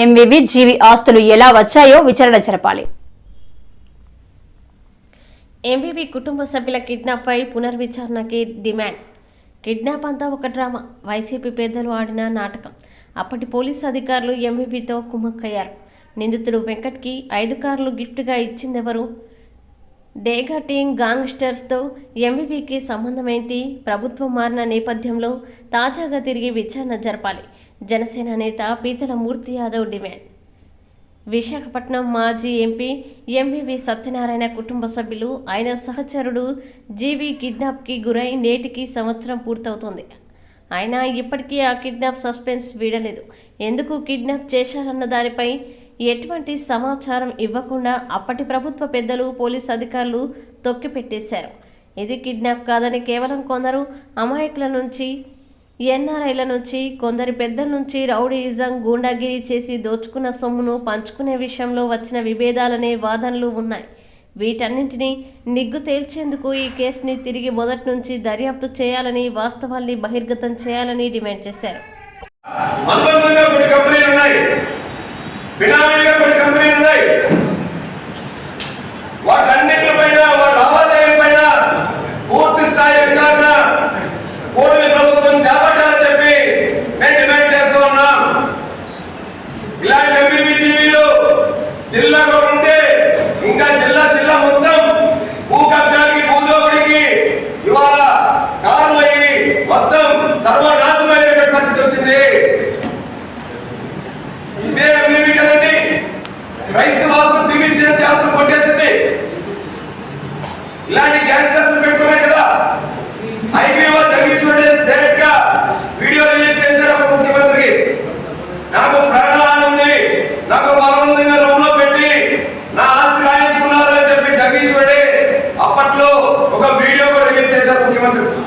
MVV జీవి ఆస్తులు ఎలా వచ్చాయో విచారణ జరపాలి. ఎంవీవీ కుటుంబ సభ్యుల కిడ్నాప్పై పునర్విచారణకి డిమాండ్. కిడ్నాప్ అంతా ఒక డ్రామా. వైసీపీ పెద్దలు ఆడిన నాటకం. అప్పటి పోలీసు అధికారులు ఎంవీవీతో కుమ్మక్కయ్యారు. నిందితుడు వెంకట్కి ఐదు కార్లు గిఫ్ట్గా ఇచ్చిందెవరు? డేగా టీం గాంగ్స్టర్స్తో ఎంవీవీకి సంబంధం ఏంటి ప్రభుత్వం మారిన నేపథ్యంలో తాజాగా తిరిగి విచారణ జరపాలి. జనసేన నేత పీతల మూర్తి యాదవ్ డిమాండ్. విశాఖపట్నం మాజీ ఎంపీ ఎంవివి సత్యనారాయణ కుటుంబ సభ్యులు ఆయన సహచరుడు జీవి కిడ్నాప్కి గురై నేటికి సంవత్సరం పూర్తవుతుంది. ఆయన ఇప్పటికీ ఆ కిడ్నాప్ సస్పెన్స్ వీడలేదు. ఎందుకు కిడ్నాప్ చేశారన్న దానిపై ఎటువంటి సమాచారం ఇవ్వకుండా అప్పటి ప్రభుత్వ పెద్దలు పోలీస్ అధికారులు తొక్కిపెట్టేశారు. ఇది కిడ్నాప్ కాదని కేవలం కొందరు అమాయకుల నుంచి ఎన్ఆర్ఐల నుంచి కొందరి పెద్దల నుంచి రౌడీయిజం గూండాగిరి చేసి దోచుకున్న సొమ్మును పంచుకునే విషయంలో వచ్చిన విభేదాలనే వాదనలు ఉన్నాయి. వీటన్నింటినీ నిగ్గు తేల్చేందుకు ఈ కేసుని తిరిగి మొదటి నుంచి దర్యాప్తు చేయాలని వాస్తవాల్ని బహిర్గతం చేయాలని డిమాండ్ చేశారు. కొన్ని కంపెనీలు ఉన్నాయి. ముఖ్యమంత్రి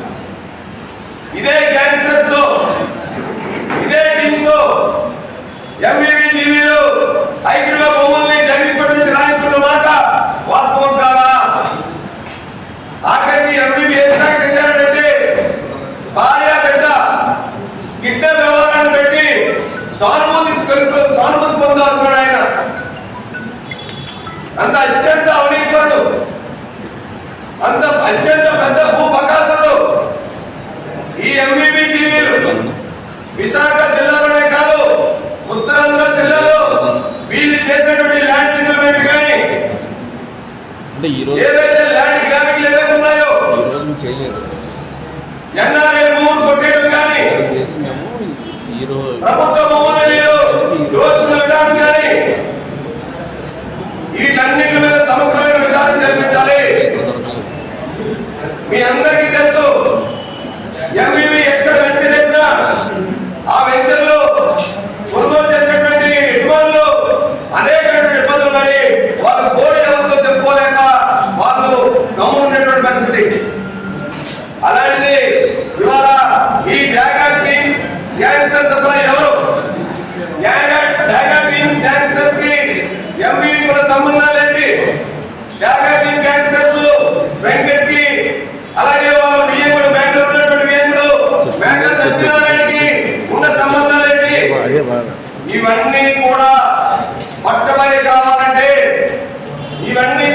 ఇదే గ్యాంగ్స్టర్స్ ఇదే టీమ్తో ఎంబీబీ టీవీలు ఐక్యుగా బొమ్మల్ని జగించడం నుంచి రాయించుకున్న మాట వాస్తవం కాదా? ఆఖరికి ఎంబీబీ ఏ స్థాయికి భార్య బిడ్డ గిడ్డ వ్యవహారాన్ని పెట్టి సానుభూతి సానుభూతి పొందాలి ఆయన అంత అత్యంత అవినీతిపరుడు అంత అత్యంత పెద్ద భూ బకాసుడు ఈ టీవీలు విశాఖ జిల్లాలోనే కాదు ఉత్తరాంధ్ర జిల్లాలో వీళ్ళు చేసినటువంటి ల్యాండ్ సెటిల్మెంట్ కానీ ఏవైతే ల్యాండ్ గ్రాఫిక్లు ఏవైతే ఉన్నాయో ఎన్ఆర్ఐ భూములు కొట్టేయడం కానీ ప్రభుత్వ భూములు వీళ్ళు దోచుకున్న విధానం కానీ వీటన్నిటి మీద సమగ్రమైన విచారణ జరిపించాలి. సందర్భంగా మీ అందరికీ తెలుసు ఇవన్నీ కూడా పట్టబడి కావాలంటే ఇవన్నీ